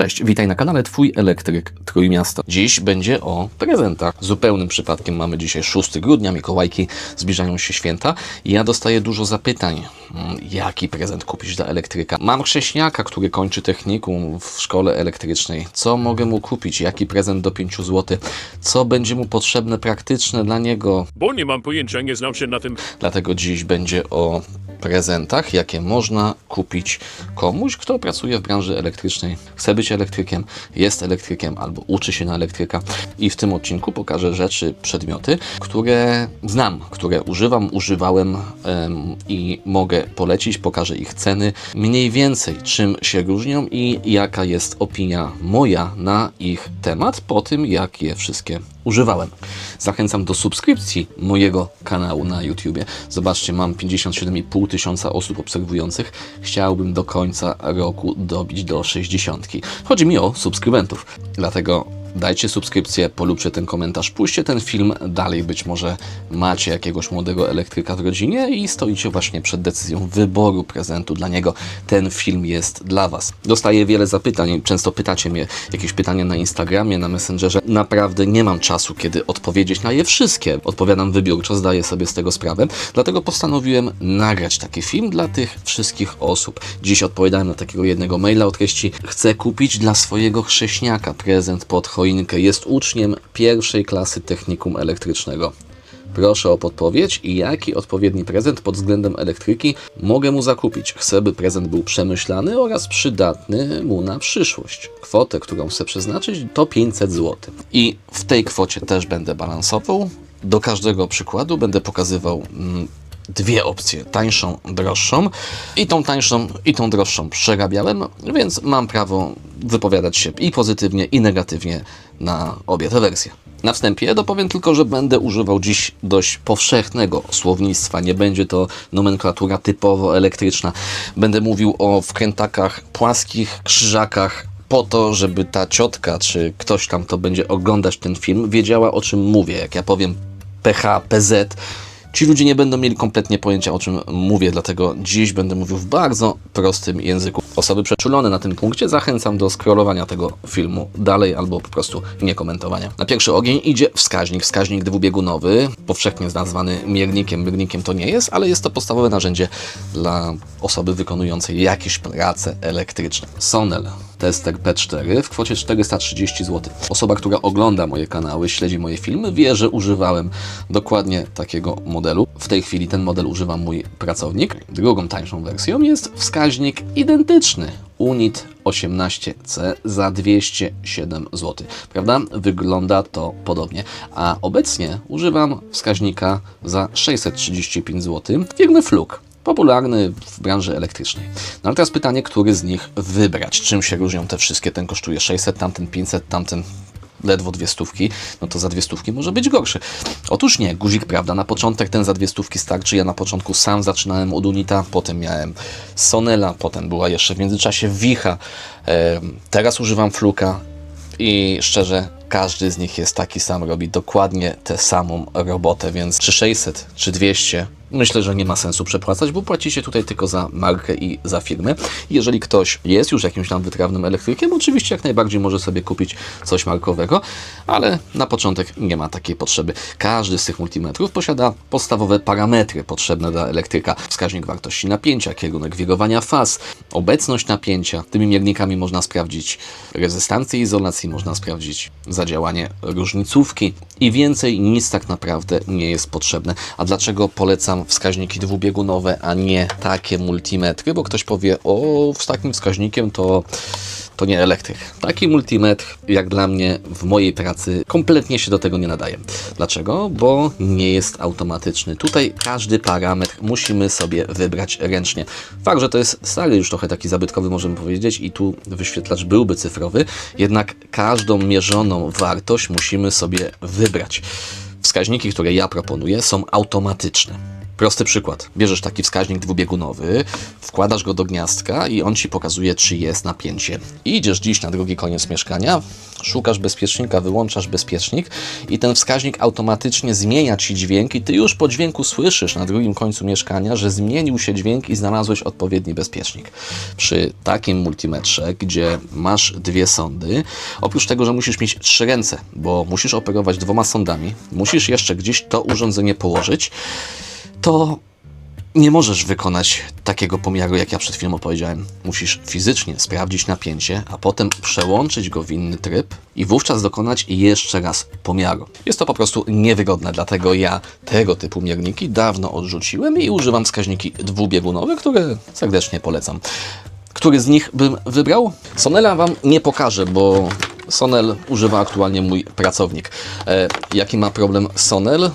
Cześć, witaj na kanale Twój Elektryk Trójmiasto. Dziś będzie o prezentach. Zupełnym przypadkiem mamy dzisiaj 6 grudnia, Mikołajki, zbliżają się święta i ja dostaję dużo zapytań, mm, jaki prezent kupić dla elektryka. Mam chrześniaka, który kończy technikum w szkole elektrycznej. Co mogę mu kupić? Jaki prezent do 5 zł? Co będzie mu potrzebne, praktyczne dla niego? Bo nie mam pojęcia, nie znam się na tym. Dlatego dziś będzie o prezentach, jakie można kupić komuś, kto pracuje w branży elektrycznej, chce być elektrykiem, jest elektrykiem albo uczy się na elektryka. I w tym odcinku pokażę rzeczy, przedmioty, które znam, które używam, używałem em, i mogę polecić. Pokażę ich ceny, mniej więcej czym się różnią i jaka jest opinia moja na ich temat po tym, jak je wszystkie używałem. Zachęcam do subskrypcji mojego kanału na YouTubie. Zobaczcie, mam 57,5 tysiąca osób obserwujących. Chciałbym do końca roku dobić do 60. Chodzi mi o subskrybentów. Dlatego dajcie subskrypcję, polubcie ten komentarz, puśćcie ten film dalej. Być może macie jakiegoś młodego elektryka w rodzinie i stoicie właśnie przed decyzją wyboru prezentu dla niego. Ten film jest dla Was. Dostaję wiele zapytań. Często pytacie mnie jakieś pytania na Instagramie, na Messengerze. Naprawdę nie mam czasu, kiedy odpowiedzieć na je wszystkie. Odpowiadam wybiórczo, zdaję sobie z tego sprawę. Dlatego postanowiłem nagrać taki film dla tych wszystkich osób. Dziś odpowiadałem na takiego jednego maila o treści Chcę kupić dla swojego chrześniaka prezent pod choinkę. Jest uczniem pierwszej klasy technikum elektrycznego. Proszę o podpowiedź i jaki odpowiedni prezent pod względem elektryki mogę mu zakupić. Chcę, by prezent był przemyślany oraz przydatny mu na przyszłość. Kwotę, którą chcę przeznaczyć, to 500 zł. I w tej kwocie też będę balansował. Do każdego przykładu będę pokazywał mm, dwie opcje, tańszą, droższą. I tą tańszą, i tą droższą przerabiałem, więc mam prawo wypowiadać się i pozytywnie, i negatywnie na obie te wersje. Na wstępie dopowiem tylko, że będę używał dziś dość powszechnego słownictwa. Nie będzie to nomenklatura typowo elektryczna. Będę mówił o wkrętakach płaskich, krzyżakach, po to, żeby ta ciotka, czy ktoś tam, to będzie oglądać ten film, wiedziała o czym mówię. Jak ja powiem PH, PZ, Ci ludzie nie będą mieli kompletnie pojęcia o czym mówię, dlatego dziś będę mówił w bardzo prostym języku. Osoby przeczulone na tym punkcie zachęcam do scrollowania tego filmu dalej albo po prostu nie komentowania. Na pierwszy ogień idzie wskaźnik, wskaźnik dwubiegunowy, powszechnie nazwany miernikiem. Miernikiem to nie jest, ale jest to podstawowe narzędzie dla osoby wykonującej jakieś prace elektryczne. Sonel tester P4 w kwocie 430 zł. Osoba, która ogląda moje kanały, śledzi moje filmy, wie, że używałem dokładnie takiego modelu. W tej chwili ten model używa mój pracownik. Drugą tańszą wersją jest wskaźnik identyczny. Unit 18C za 207 zł. Prawda? Wygląda to podobnie. A obecnie używam wskaźnika za 635 zł firmy Fluk popularny w branży elektrycznej. No ale teraz pytanie, który z nich wybrać? Czym się różnią te wszystkie? Ten kosztuje 600, tamten 500, tamten ledwo dwie stówki, no to za dwie stówki może być gorszy. Otóż nie, guzik, prawda, na początek ten za dwie stówki starczy. Ja na początku sam zaczynałem od Unita, potem miałem Sonela, potem była jeszcze w międzyczasie Wicha, teraz używam Fluka i szczerze, każdy z nich jest taki sam, robi dokładnie tę samą robotę, więc czy 600, czy 200, myślę, że nie ma sensu przepłacać, bo płacicie tutaj tylko za markę i za firmę. Jeżeli ktoś jest już jakimś tam wytrawnym elektrykiem, oczywiście jak najbardziej może sobie kupić coś markowego, ale na początek nie ma takiej potrzeby. Każdy z tych multimetrów posiada podstawowe parametry potrzebne dla elektryka. Wskaźnik wartości napięcia, kierunek wirowania faz, obecność napięcia. Tymi miernikami można sprawdzić rezystancję izolacji, można sprawdzić zadziałanie różnicówki i więcej nic tak naprawdę nie jest potrzebne. A dlaczego polecam wskaźniki dwubiegunowe, a nie takie multimetry? Bo ktoś powie, o, z takim wskaźnikiem to to nie elektryk. Taki multimetr, jak dla mnie, w mojej pracy kompletnie się do tego nie nadaje. Dlaczego? Bo nie jest automatyczny. Tutaj każdy parametr musimy sobie wybrać ręcznie. Fakt, że to jest stary już trochę taki zabytkowy, możemy powiedzieć, i tu wyświetlacz byłby cyfrowy, jednak każdą mierzoną wartość musimy sobie wybrać. Wskaźniki, które ja proponuję, są automatyczne. Prosty przykład. Bierzesz taki wskaźnik dwubiegunowy, wkładasz go do gniazdka i on ci pokazuje, czy jest napięcie. I idziesz dziś na drugi koniec mieszkania, szukasz bezpiecznika, wyłączasz bezpiecznik i ten wskaźnik automatycznie zmienia ci dźwięk i ty już po dźwięku słyszysz na drugim końcu mieszkania, że zmienił się dźwięk i znalazłeś odpowiedni bezpiecznik. Przy takim multimetrze, gdzie masz dwie sondy, oprócz tego, że musisz mieć trzy ręce, bo musisz operować dwoma sondami, musisz jeszcze gdzieś to urządzenie położyć, to nie możesz wykonać takiego pomiaru, jak ja przed chwilą opowiedziałem. Musisz fizycznie sprawdzić napięcie, a potem przełączyć go w inny tryb i wówczas dokonać jeszcze raz pomiaru. Jest to po prostu niewygodne, dlatego ja tego typu mierniki dawno odrzuciłem i używam wskaźniki dwubiegunowe, które serdecznie polecam. Który z nich bym wybrał? Sonela Wam nie pokażę, bo Sonel używa aktualnie mój pracownik. E, jaki ma problem Sonel?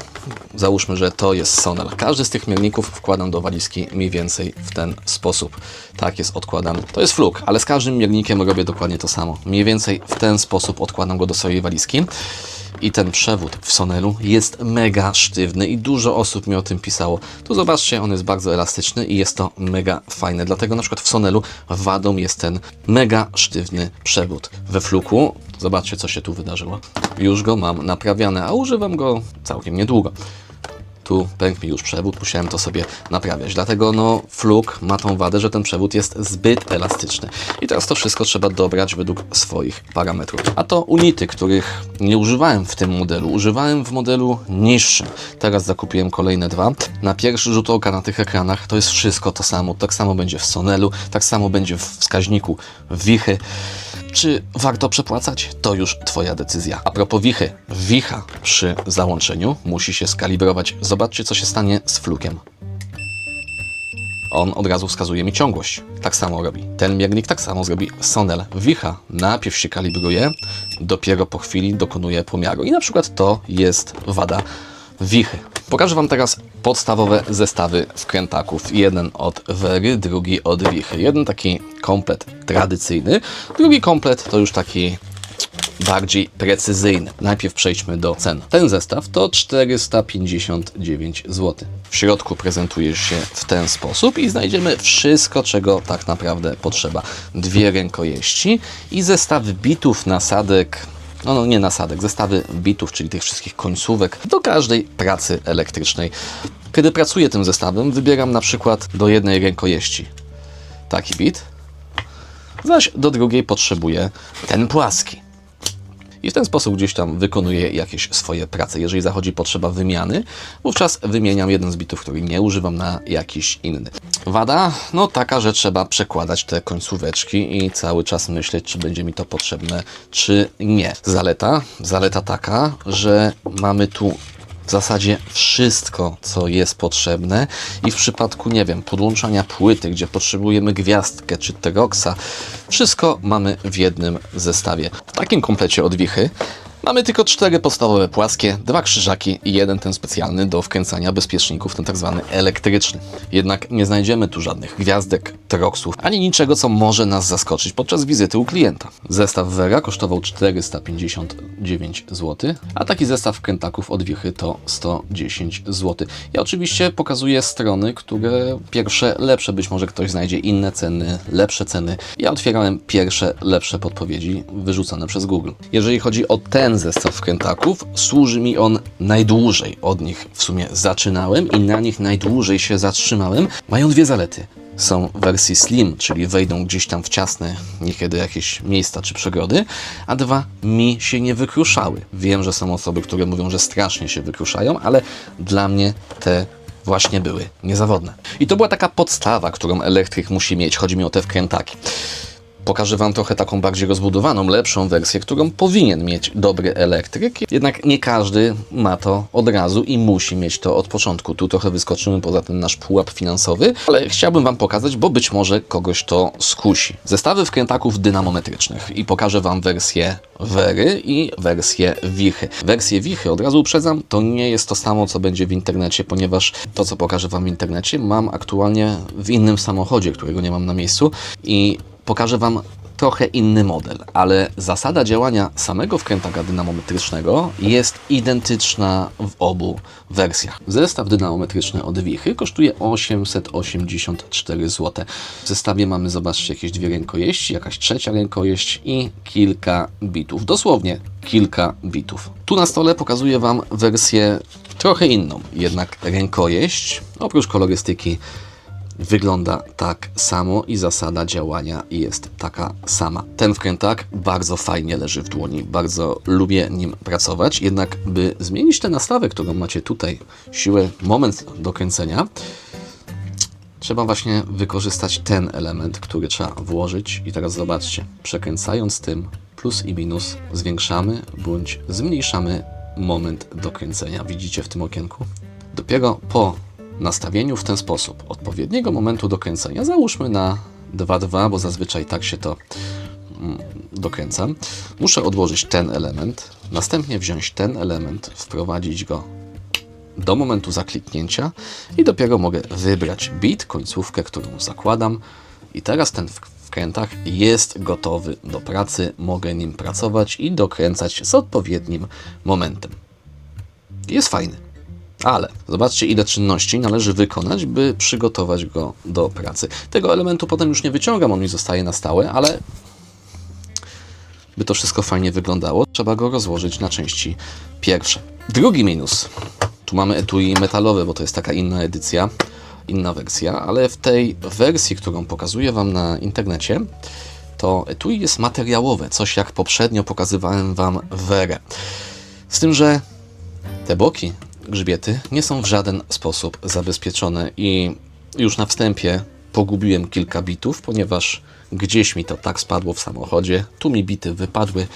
Załóżmy, że to jest Sonel. Każdy z tych mierników wkładam do walizki mniej więcej w ten sposób. Tak jest odkładany. To jest fluk, ale z każdym miernikiem robię dokładnie to samo. Mniej więcej w ten sposób odkładam go do swojej walizki. I ten przewód w Sonelu jest mega sztywny i dużo osób mi o tym pisało. Tu zobaczcie, on jest bardzo elastyczny i jest to mega fajne. Dlatego na przykład w Sonelu wadą jest ten mega sztywny przewód. We Fluku, zobaczcie co się tu wydarzyło. Już go mam naprawiane, a używam go całkiem niedługo tu pękł mi już przewód, musiałem to sobie naprawiać. Dlatego no, fluk ma tą wadę, że ten przewód jest zbyt elastyczny. I teraz to wszystko trzeba dobrać według swoich parametrów. A to unity, których nie używałem w tym modelu, używałem w modelu niższym. Teraz zakupiłem kolejne dwa. Na pierwszy rzut oka na tych ekranach to jest wszystko to samo. Tak samo będzie w Sonelu, tak samo będzie w wskaźniku Wichy. Czy warto przepłacać? To już Twoja decyzja. A propos wichy. Wicha przy załączeniu musi się skalibrować. Zobaczcie, co się stanie z flukiem. On od razu wskazuje mi ciągłość. Tak samo robi. Ten miernik tak samo zrobi Sonel. Wicha najpierw się kalibruje, dopiero po chwili dokonuje pomiaru. I na przykład to jest wada wichy. Pokażę Wam teraz podstawowe zestawy wkrętaków. Jeden od Wery, drugi od Wichy. Jeden taki komplet tradycyjny, drugi komplet to już taki bardziej precyzyjny. Najpierw przejdźmy do cen. Ten zestaw to 459 zł. W środku prezentuje się w ten sposób i znajdziemy wszystko, czego tak naprawdę potrzeba. Dwie rękojeści i zestaw bitów, nasadek, no, no nie nasadek, zestawy bitów, czyli tych wszystkich końcówek do każdej pracy elektrycznej. Kiedy pracuję tym zestawem, wybieram na przykład do jednej rękojeści taki bit, zaś do drugiej potrzebuję ten płaski. I w ten sposób gdzieś tam wykonuję jakieś swoje prace. Jeżeli zachodzi potrzeba wymiany, wówczas wymieniam jeden z bitów, który nie używam na jakiś inny. Wada? No taka, że trzeba przekładać te końcóweczki i cały czas myśleć, czy będzie mi to potrzebne, czy nie. Zaleta? Zaleta taka, że mamy tu w zasadzie wszystko, co jest potrzebne i w przypadku, nie wiem, podłączania płyty, gdzie potrzebujemy gwiazdkę czy teroksa, wszystko mamy w jednym zestawie. W takim komplecie od Wichy mamy tylko cztery podstawowe płaskie, dwa krzyżaki i jeden ten specjalny do wkręcania bezpieczników, ten tak zwany elektryczny. Jednak nie znajdziemy tu żadnych gwiazdek, teroksów, ani niczego, co może nas zaskoczyć podczas wizyty u klienta. Zestaw Vera kosztował 459 zł, a taki zestaw wkrętaków od Wichy to 110 zł. Ja oczywiście pokazuję strony, które pierwsze lepsze, być może ktoś znajdzie inne ceny, lepsze ceny. Ja otwierałem pierwsze lepsze podpowiedzi wyrzucone przez Google. Jeżeli chodzi o ten zestaw wkrętaków, służy mi on najdłużej. Od nich w sumie zaczynałem i na nich najdłużej się zatrzymałem. Mają dwie zalety są w wersji slim, czyli wejdą gdzieś tam w ciasne niekiedy jakieś miejsca czy przegody, a dwa mi się nie wykruszały. Wiem, że są osoby, które mówią, że strasznie się wykruszają, ale dla mnie te właśnie były niezawodne. I to była taka podstawa, którą elektryk musi mieć. Chodzi mi o te wkrętaki. Pokażę Wam trochę taką bardziej rozbudowaną, lepszą wersję, którą powinien mieć dobry elektryk. Jednak nie każdy ma to od razu i musi mieć to od początku. Tu trochę wyskoczymy poza ten nasz pułap finansowy, ale chciałbym Wam pokazać, bo być może kogoś to skusi. Zestawy wkrętaków dynamometrycznych i pokażę Wam wersję Wery i wersję Wichy. Wersję Wichy, od razu uprzedzam, to nie jest to samo, co będzie w internecie, ponieważ to, co pokażę Wam w internecie, mam aktualnie w innym samochodzie, którego nie mam na miejscu i pokażę Wam trochę inny model, ale zasada działania samego wkrętaka dynamometrycznego jest identyczna w obu wersjach. Zestaw dynamometryczny od Wichy kosztuje 884 zł. W zestawie mamy, zobaczcie, jakieś dwie rękojeści, jakaś trzecia rękojeść i kilka bitów. Dosłownie kilka bitów. Tu na stole pokazuję Wam wersję trochę inną, jednak rękojeść, oprócz kolorystyki, wygląda tak samo i zasada działania jest taka sama. Ten wkrętak bardzo fajnie leży w dłoni, bardzo lubię nim pracować, jednak by zmienić tę nastawę, którą macie tutaj, siłę, moment do kręcenia, trzeba właśnie wykorzystać ten element, który trzeba włożyć i teraz zobaczcie, przekręcając tym plus i minus zwiększamy bądź zmniejszamy moment do kręcenia. Widzicie w tym okienku? Dopiero po nastawieniu w ten sposób odpowiedniego momentu do kręcenia, załóżmy na 2,2, bo zazwyczaj tak się to mm, dokręcam, muszę odłożyć ten element, następnie wziąć ten element, wprowadzić go do momentu zakliknięcia i dopiero mogę wybrać bit, końcówkę, którą zakładam i teraz ten w- wkrętak jest gotowy do pracy, mogę nim pracować i dokręcać z odpowiednim momentem. Jest fajny. Ale zobaczcie, ile czynności należy wykonać, by przygotować go do pracy. Tego elementu potem już nie wyciągam, on mi zostaje na stałe, ale by to wszystko fajnie wyglądało, trzeba go rozłożyć na części pierwsze. Drugi minus. Tu mamy etui metalowe, bo to jest taka inna edycja, inna wersja, ale w tej wersji, którą pokazuję Wam na internecie, to etui jest materiałowe, coś jak poprzednio pokazywałem Wam werę. Z tym, że te boki grzbiety nie są w żaden sposób zabezpieczone i już na wstępie pogubiłem kilka bitów, ponieważ gdzieś mi to tak spadło w samochodzie, tu mi bity wypadły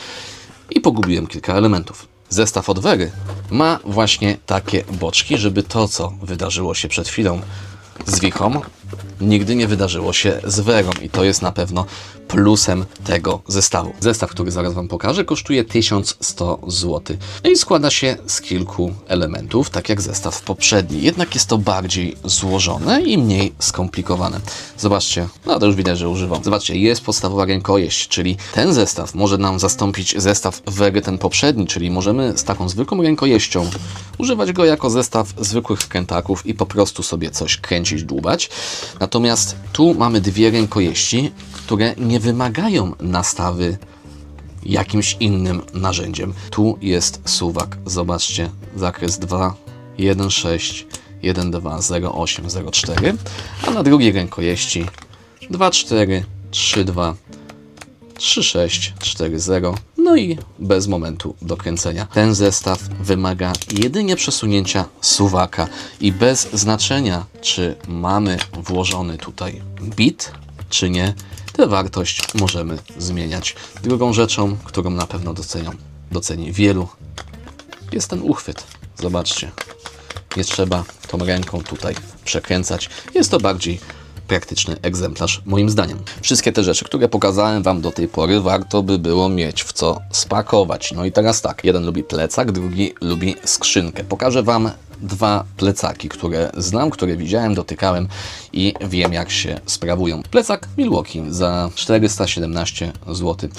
i pogubiłem kilka elementów. Zestaw od Wery ma właśnie takie boczki, żeby to, co wydarzyło się przed chwilą z Wichą, nigdy nie wydarzyło się z Werą i to jest na pewno plusem tego zestawu. Zestaw, który zaraz Wam pokażę, kosztuje 1100 zł No i składa się z kilku elementów, tak jak zestaw poprzedni. Jednak jest to bardziej złożone i mniej skomplikowane. Zobaczcie, no to już widać, że używam. Zobaczcie, jest podstawowa rękojeść, czyli ten zestaw może nam zastąpić zestaw Wery ten poprzedni, czyli możemy z taką zwykłą rękojeścią używać go jako zestaw zwykłych wkrętaków i po prostu sobie coś kręcić, dłubać. Natomiast tu mamy dwie rękojeści, które nie wymagają nastawy jakimś innym narzędziem. Tu jest suwak, zobaczcie, zakres 2, 1, 6, 1, 2, 0, 8, 0, 4, a na drugiej rękojeści 2, 4, 3, 2, 3, 6, 4, 0, no i bez momentu do kręcenia. Ten zestaw wymaga jedynie przesunięcia suwaka i bez znaczenia, czy mamy włożony tutaj bit, czy nie, tę wartość możemy zmieniać. Drugą rzeczą, którą na pewno docenią, doceni wielu, jest ten uchwyt. Zobaczcie, nie trzeba tą ręką tutaj przekręcać. Jest to bardziej praktyczny egzemplarz, moim zdaniem. Wszystkie te rzeczy, które pokazałem Wam do tej pory, warto by było mieć w co spakować. No i teraz tak, jeden lubi plecak, drugi lubi skrzynkę. Pokażę Wam dwa plecaki, które znam, które widziałem, dotykałem i wiem jak się sprawują. Plecak Milwaukee za 417 zł.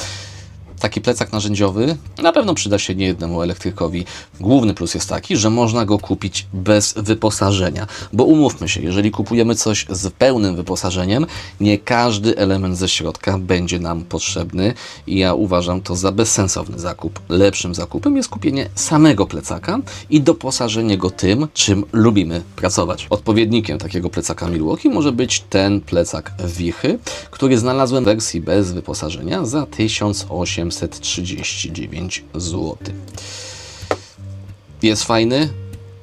Taki plecak narzędziowy na pewno przyda się niejednemu elektrykowi. Główny plus jest taki, że można go kupić bez wyposażenia. Bo umówmy się, jeżeli kupujemy coś z pełnym wyposażeniem, nie każdy element ze środka będzie nam potrzebny i ja uważam to za bezsensowny zakup. Lepszym zakupem jest kupienie samego plecaka i doposażenie go tym, czym lubimy pracować. Odpowiednikiem takiego plecaka Milwaukee może być ten plecak Wichy, który znalazłem w wersji bez wyposażenia za 1839 zł. Jest fajny,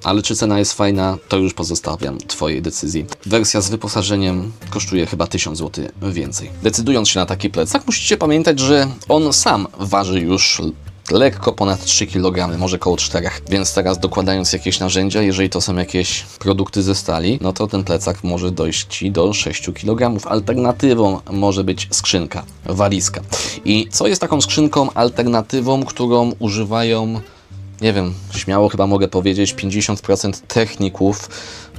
ale czy cena jest fajna, to już pozostawiam Twojej decyzji. Wersja z wyposażeniem kosztuje chyba 1000 zł więcej. Decydując się na taki plecak, musicie pamiętać, że on sam waży już lekko ponad 3 kg, może koło 4. Więc teraz dokładając jakieś narzędzia, jeżeli to są jakieś produkty ze stali, no to ten plecak może dojść Ci do 6 kg. Alternatywą może być skrzynka, walizka. I co jest taką skrzynką alternatywą, którą używają nie wiem, śmiało chyba mogę powiedzieć, 50% techników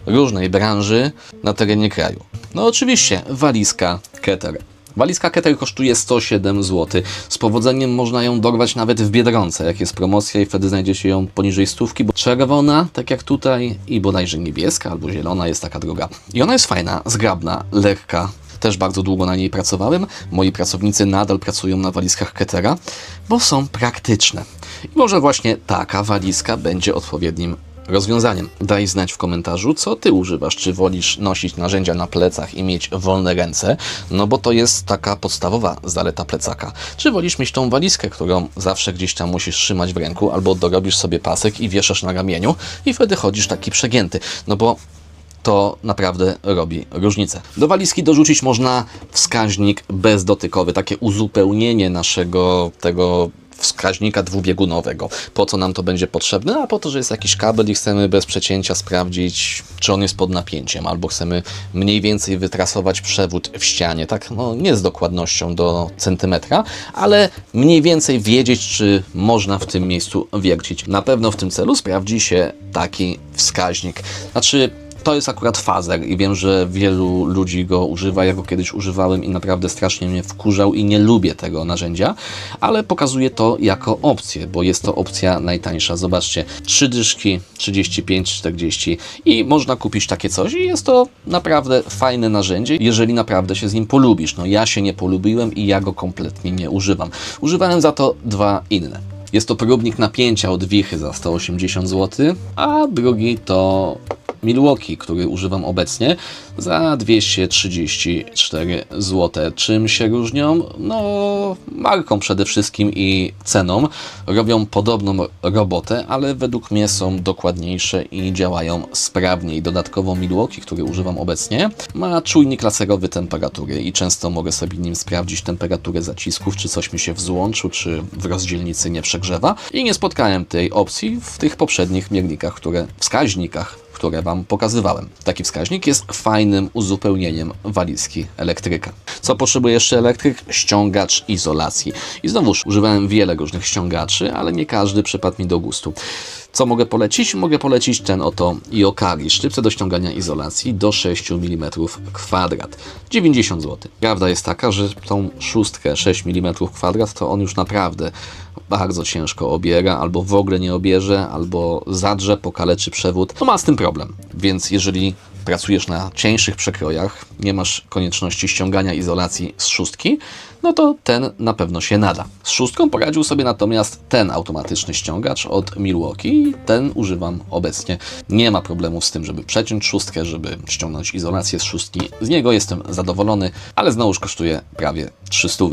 różnej branży na terenie kraju. No oczywiście, walizka Keter. Walizka Keter kosztuje 107 zł. Z powodzeniem można ją dorwać nawet w Biedronce, jak jest promocja i wtedy znajdziecie ją poniżej stówki, bo czerwona, tak jak tutaj, i bodajże niebieska albo zielona jest taka droga. I ona jest fajna, zgrabna, lekka. Też bardzo długo na niej pracowałem. Moi pracownicy nadal pracują na walizkach Ketera, bo są praktyczne. I może właśnie taka walizka będzie odpowiednim rozwiązaniem. Daj znać w komentarzu, co ty używasz. Czy wolisz nosić narzędzia na plecach i mieć wolne ręce? No bo to jest taka podstawowa zaleta plecaka. Czy wolisz mieć tą walizkę, którą zawsze gdzieś tam musisz trzymać w ręku, albo dorobisz sobie pasek i wieszasz na ramieniu i wtedy chodzisz taki przegięty. No bo to naprawdę robi różnicę. Do walizki dorzucić można wskaźnik bezdotykowy, takie uzupełnienie naszego tego wskaźnika dwubiegunowego. Po co nam to będzie potrzebne? A po to, że jest jakiś kabel i chcemy bez przecięcia sprawdzić, czy on jest pod napięciem, albo chcemy mniej więcej wytrasować przewód w ścianie, tak? No nie z dokładnością do centymetra, ale mniej więcej wiedzieć, czy można w tym miejscu wiercić. Na pewno w tym celu sprawdzi się taki wskaźnik. Znaczy, to jest akurat fazer i wiem, że wielu ludzi go używa. Ja go kiedyś używałem i naprawdę strasznie mnie wkurzał i nie lubię tego narzędzia, ale pokazuję to jako opcję, bo jest to opcja najtańsza. Zobaczcie, trzy dyszki 35-40 i można kupić takie coś i jest to naprawdę fajne narzędzie, jeżeli naprawdę się z nim polubisz. No ja się nie polubiłem i ja go kompletnie nie używam. Używałem za to dwa inne. Jest to próbnik napięcia od Wichy za 180 zł, a drugi to Milwaukee, który używam obecnie za 234 zł. Czym się różnią? No, marką przede wszystkim i ceną. Robią podobną robotę, ale według mnie są dokładniejsze i działają sprawniej. Dodatkowo Milwaukee, który używam obecnie, ma czujnik laserowy temperatury i często mogę sobie nim sprawdzić temperaturę zacisków, czy coś mi się w złączu, czy w rozdzielnicy nie przegrzewa. I nie spotkałem tej opcji w tych poprzednich miernikach, które wskaźnikach które Wam pokazywałem. Taki wskaźnik jest fajnym uzupełnieniem walizki elektryka. Co potrzebuje jeszcze elektryk? Ściągacz izolacji. I znowuż używałem wiele różnych ściągaczy, ale nie każdy przypadł mi do gustu. Co mogę polecić? Mogę polecić ten oto Iokari, szczypce do ściągania izolacji do 6 mm kwadrat. 90 zł. Prawda jest taka, że tą szóstkę 6 mm kwadrat to on już naprawdę bardzo ciężko obiera, albo w ogóle nie obierze, albo zadrze, pokaleczy przewód. No ma z tym problem. Więc jeżeli pracujesz na cieńszych przekrojach, nie masz konieczności ściągania izolacji z szóstki, no to ten na pewno się nada. Z szóstką poradził sobie natomiast ten automatyczny ściągacz od Milwaukee ten używam obecnie. Nie ma problemu z tym, żeby przeciąć szóstkę, żeby ściągnąć izolację z szóstki. Z niego jestem zadowolony, ale znowuż kosztuje prawie 300.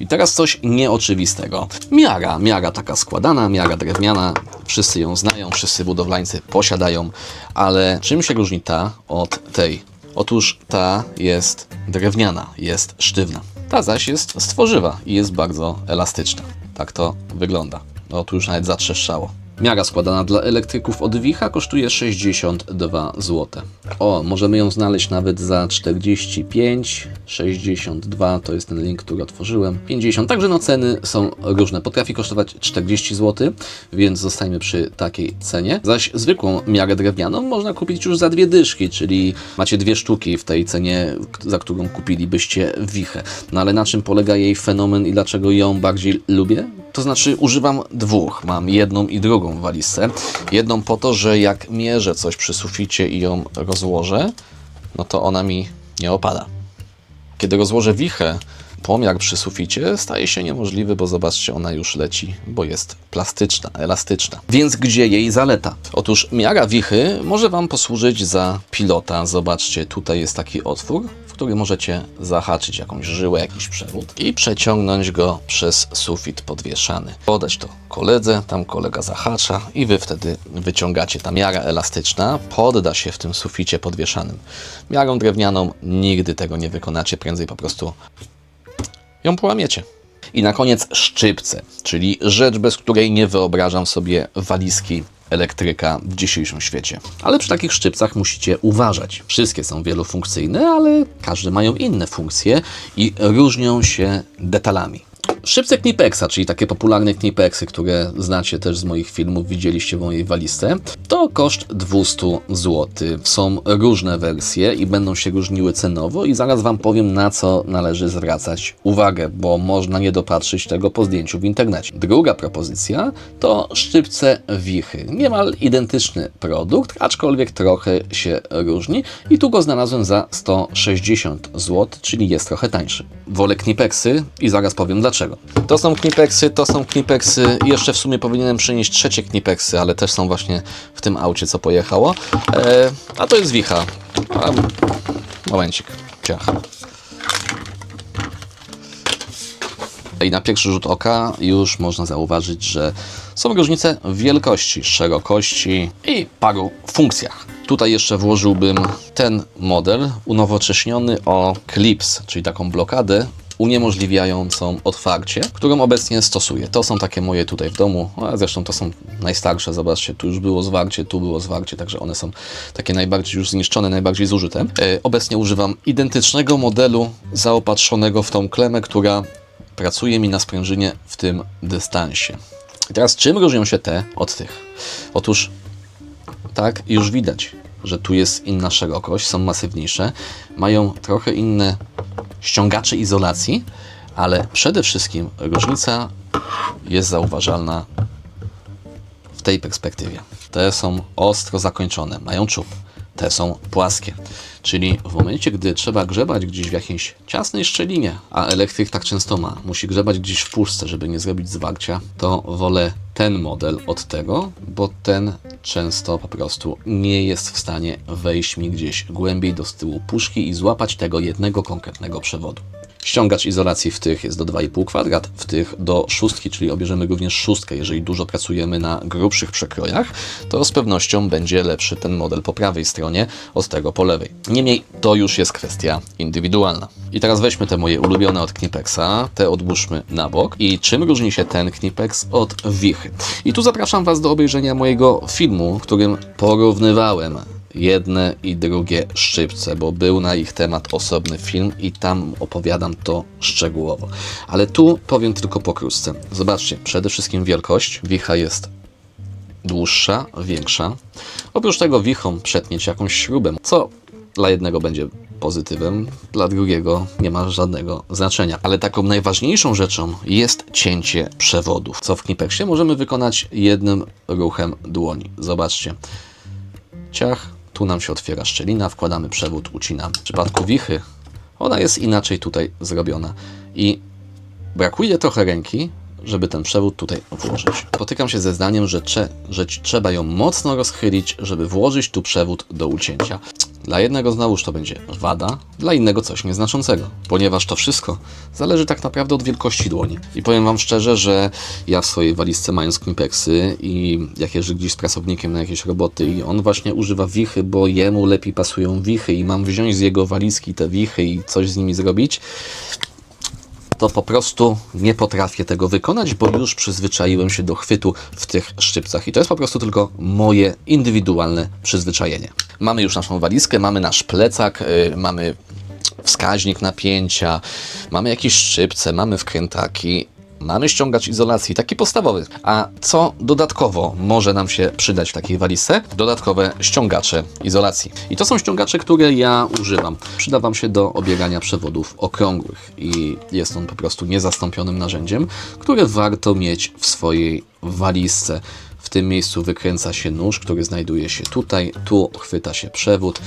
I teraz coś nieoczywistego. Miara, miara taka składana, miara drewniana, wszyscy ją znają, wszyscy budowlańcy posiadają, ale czym się różni ta od tej? Otóż ta jest drewniana, jest sztywna. Ta zaś jest z tworzywa i jest bardzo elastyczna. Tak to wygląda. O, tu już nawet zatrzeszczało. Miara składana dla elektryków od Wicha kosztuje 62 zł. O, możemy ją znaleźć nawet za 45, 62, to jest ten link, który otworzyłem, 50. Także no ceny są różne. Potrafi kosztować 40 zł, więc zostajmy przy takiej cenie. Zaś zwykłą miarę drewnianą można kupić już za dwie dyszki, czyli macie dwie sztuki w tej cenie, za którą kupilibyście Wichę. No ale na czym polega jej fenomen i dlaczego ją bardziej lubię? To znaczy używam dwóch. Mam jedną i drugą w walizce. Jedną po to, że jak mierzę coś przy suficie i ją rozłożę, no to ona mi nie opada. Kiedy rozłożę wichę, pomiar przy suficie staje się niemożliwy, bo zobaczcie, ona już leci, bo jest plastyczna, elastyczna. Więc gdzie jej zaleta? Otóż miara wichy może Wam posłużyć za pilota. Zobaczcie, tutaj jest taki otwór, który możecie zahaczyć jakąś żyłę, jakiś przewód i przeciągnąć go przez sufit podwieszany. Podać to koledze, tam kolega zahacza i Wy wtedy wyciągacie. Ta miara elastyczna podda się w tym suficie podwieszanym. Miarą drewnianą nigdy tego nie wykonacie, prędzej po prostu ją połamiecie. I na koniec szczypce, czyli rzecz, bez której nie wyobrażam sobie walizki elektryka w dzisiejszym świecie. Ale przy takich szczypcach musicie uważać. Wszystkie są wielofunkcyjne, ale każde mają inne funkcje i różnią się detalami. Szybce Knipexa, czyli takie popularne Knipeksy, które znacie też z moich filmów, widzieliście w mojej walizce, to koszt 200 zł. Są różne wersje i będą się różniły cenowo i zaraz Wam powiem na co należy zwracać uwagę, bo można nie dopatrzyć tego po zdjęciu w internecie. Druga propozycja to szczypce wichy. Niemal identyczny produkt, aczkolwiek trochę się różni i tu go znalazłem za 160 zł, czyli jest trochę tańszy. Wolę Knipeksy i zaraz powiem dlaczego. To są Knipeksy, to są Knipeksy i jeszcze w sumie powinienem przynieść trzecie Knipeksy, ale też są właśnie w tym aucie, co pojechało. E, a to jest wicha. A, momencik. Ciach. I na pierwszy rzut oka już można zauważyć, że są różnice w wielkości, szerokości i paru funkcjach. Tutaj jeszcze włożyłbym ten model unowocześniony o clips, czyli taką blokadę uniemożliwiającą otwarcie, którą obecnie stosuję. To są takie moje tutaj w domu, a zresztą to są najstarsze, zobaczcie, tu już było zwarcie, tu było zwarcie, także one są takie najbardziej już zniszczone, najbardziej zużyte. E, obecnie używam identycznego modelu zaopatrzonego w tą klemę, która pracuje mi na sprężynie w tym dystansie. I teraz czym różnią się te od tych? Otóż tak, już widać, że tu jest inna szerokość, są masywniejsze, mają trochę inne ściągacze izolacji, ale przede wszystkim różnica jest zauważalna w tej perspektywie. Te są ostro zakończone, mają czub. Te są płaskie. Czyli w momencie, gdy trzeba grzebać gdzieś w jakiejś ciasnej szczelinie, a elektryk tak często ma, musi grzebać gdzieś w puszce, żeby nie zrobić zwarcia, to wolę ten model od tego, bo ten często po prostu nie jest w stanie wejść mi gdzieś głębiej do tyłu puszki i złapać tego jednego konkretnego przewodu. Ściągacz izolacji w tych jest do 2,5 kwadrat, w tych do szóstki, czyli obierzemy również szóstkę. Jeżeli dużo pracujemy na grubszych przekrojach, to z pewnością będzie lepszy ten model po prawej stronie od tego po lewej. Niemniej to już jest kwestia indywidualna. I teraz weźmy te moje ulubione od Knipexa, te odłóżmy na bok. I czym różni się ten Knipex od Wichy? I tu zapraszam Was do obejrzenia mojego filmu, w którym porównywałem jedne i drugie szczypce, bo był na ich temat osobny film i tam opowiadam to szczegółowo. Ale tu powiem tylko pokrótce. Zobaczcie, przede wszystkim wielkość. Wicha jest dłuższa, większa. Oprócz tego wichą przetnieć jakąś śrubę, co dla jednego będzie pozytywem, dla drugiego nie ma żadnego znaczenia. Ale taką najważniejszą rzeczą jest cięcie przewodów, co w Knipeksie możemy wykonać jednym ruchem dłoni. Zobaczcie. Ciach, tu nam się otwiera szczelina, wkładamy przewód, ucinamy. W przypadku wichy ona jest inaczej tutaj zrobiona i brakuje trochę ręki, żeby ten przewód tutaj włożyć. Spotykam się ze zdaniem, że, że trzeba ją mocno rozchylić, żeby włożyć tu przewód do ucięcia. Dla jednego znowuż to będzie wada, dla innego coś nieznaczącego, ponieważ to wszystko zależy tak naprawdę od wielkości dłoni. I powiem Wam szczerze, że ja w swojej walizce mając Knipeksy i jak jeżdżę gdzieś z pracownikiem na jakieś roboty i on właśnie używa wichy, bo jemu lepiej pasują wichy i mam wziąć z jego walizki te wichy i coś z nimi zrobić, to po prostu nie potrafię tego wykonać, bo już przyzwyczaiłem się do chwytu w tych szczypcach. I to jest po prostu tylko moje indywidualne przyzwyczajenie. Mamy już naszą walizkę, mamy nasz plecak, yy, mamy wskaźnik napięcia, mamy jakieś szczypce, mamy wkrętaki. Mamy ściągacz izolacji, taki podstawowy. A co dodatkowo może nam się przydać w takiej walizce? Dodatkowe ściągacze izolacji. I to są ściągacze, które ja używam. Przyda Wam się do obiegania przewodów okrągłych i jest on po prostu niezastąpionym narzędziem, które warto mieć w swojej walizce. W tym miejscu wykręca się nóż, który znajduje się tutaj, tu chwyta się przewód,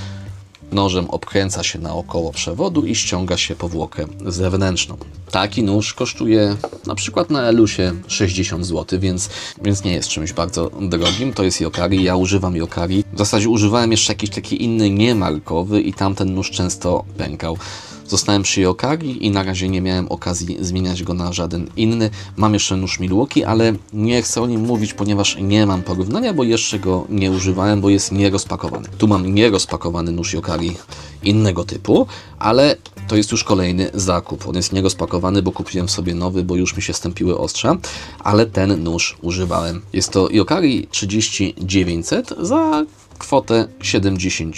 Nożem obkręca się naokoło przewodu i ściąga się powłokę zewnętrzną. Taki nóż kosztuje na przykład na Elusie 60 zł, więc, więc nie jest czymś bardzo drogim. To jest Yokari, ja używam Yokari. W zasadzie używałem jeszcze jakiś taki inny niemarkowy i tamten nóż często pękał. Zostałem przy Yokari i na razie nie miałem okazji zmieniać go na żaden inny. Mam jeszcze nóż Milwaukee, ale nie chcę o nim mówić, ponieważ nie mam porównania, bo jeszcze go nie używałem, bo jest nierozpakowany. Tu mam nierozpakowany nóż Yokari innego typu, ale to jest już kolejny zakup. On jest nierozpakowany, bo kupiłem sobie nowy, bo już mi się stępiły ostrza, ale ten nóż używałem. Jest to Yokari 3900 za kwotę 70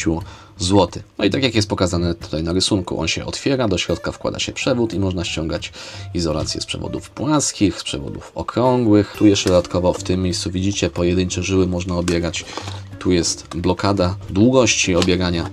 zł. No i tak jak jest pokazane tutaj na rysunku, on się otwiera, do środka wkłada się przewód i można ściągać izolację z przewodów płaskich, z przewodów okrągłych. Tu jeszcze dodatkowo w tym miejscu widzicie pojedyncze żyły można obierać. Tu jest blokada długości obierania.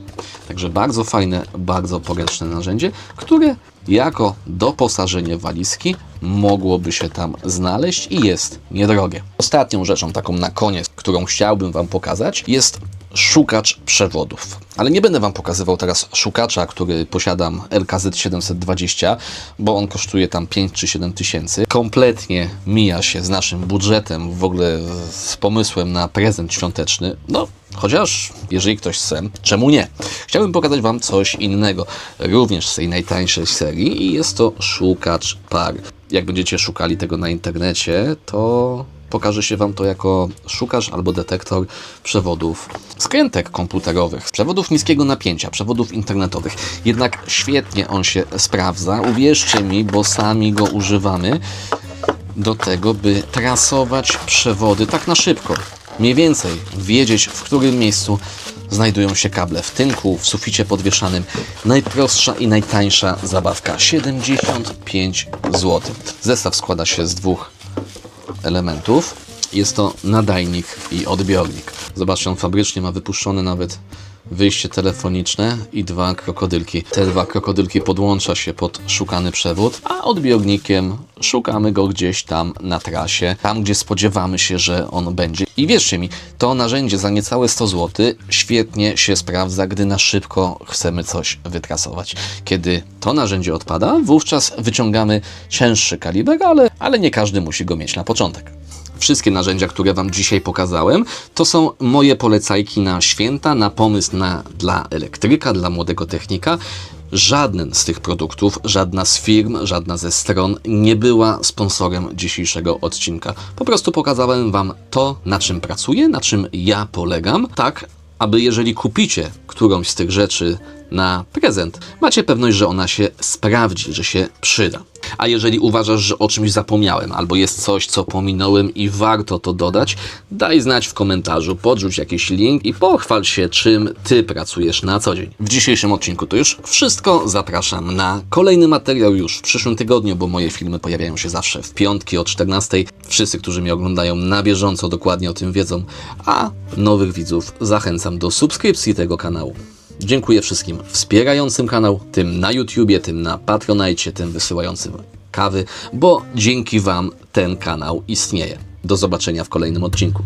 Także bardzo fajne, bardzo poręczne narzędzie, które jako doposażenie walizki mogłoby się tam znaleźć i jest niedrogie. Ostatnią rzeczą, taką na koniec, którą chciałbym Wam pokazać, jest szukacz przewodów. Ale nie będę Wam pokazywał teraz szukacza, który posiadam LKZ 720, bo on kosztuje tam 5 czy 7 tysięcy. Kompletnie mija się z naszym budżetem, w ogóle z pomysłem na prezent świąteczny. No, chociaż jeżeli ktoś chce, czemu nie? Chciałbym pokazać Wam coś innego, również z tej najtańszej serii i jest to szukacz par. Jak będziecie szukali tego na internecie, to pokaże się Wam to jako szukacz albo detektor przewodów skrętek komputerowych, przewodów niskiego napięcia, przewodów internetowych. Jednak świetnie on się sprawdza, uwierzcie mi, bo sami go używamy do tego, by trasować przewody tak na szybko. Mniej więcej wiedzieć, w którym miejscu znajdują się kable w tynku, w suficie podwieszanym. Najprostsza i najtańsza zabawka 75 zł. Zestaw składa się z dwóch elementów. Jest to nadajnik i odbiornik. Zobaczcie, on fabrycznie ma wypuszczone nawet wyjście telefoniczne i dwa krokodylki. Te dwa krokodylki podłącza się pod szukany przewód, a odbiornikiem szukamy go gdzieś tam na trasie, tam gdzie spodziewamy się, że on będzie. I wierzcie mi, to narzędzie za niecałe 100 zł świetnie się sprawdza, gdy na szybko chcemy coś wytrasować. Kiedy to narzędzie odpada, wówczas wyciągamy cięższy kaliber, ale, ale nie każdy musi go mieć na początek. Wszystkie narzędzia, które Wam dzisiaj pokazałem, to są moje polecajki na święta, na pomysł na, dla elektryka, dla młodego technika. Żaden z tych produktów, żadna z firm, żadna ze stron nie była sponsorem dzisiejszego odcinka. Po prostu pokazałem Wam to, na czym pracuję, na czym ja polegam, tak aby jeżeli kupicie którąś z tych rzeczy na prezent, macie pewność, że ona się sprawdzi, że się przyda. A jeżeli uważasz, że o czymś zapomniałem, albo jest coś, co pominąłem i warto to dodać, daj znać w komentarzu, podrzuć jakiś link i pochwal się, czym ty pracujesz na co dzień. W dzisiejszym odcinku to już wszystko. Zapraszam na kolejny materiał już w przyszłym tygodniu, bo moje filmy pojawiają się zawsze w piątki o 14. Wszyscy, którzy mnie oglądają na bieżąco, dokładnie o tym wiedzą, a nowych widzów zachęcam do subskrypcji tego kanału. Dziękuję wszystkim wspierającym kanał, tym na YouTubie, tym na Patronite, tym wysyłającym kawy, bo dzięki Wam ten kanał istnieje. Do zobaczenia w kolejnym odcinku.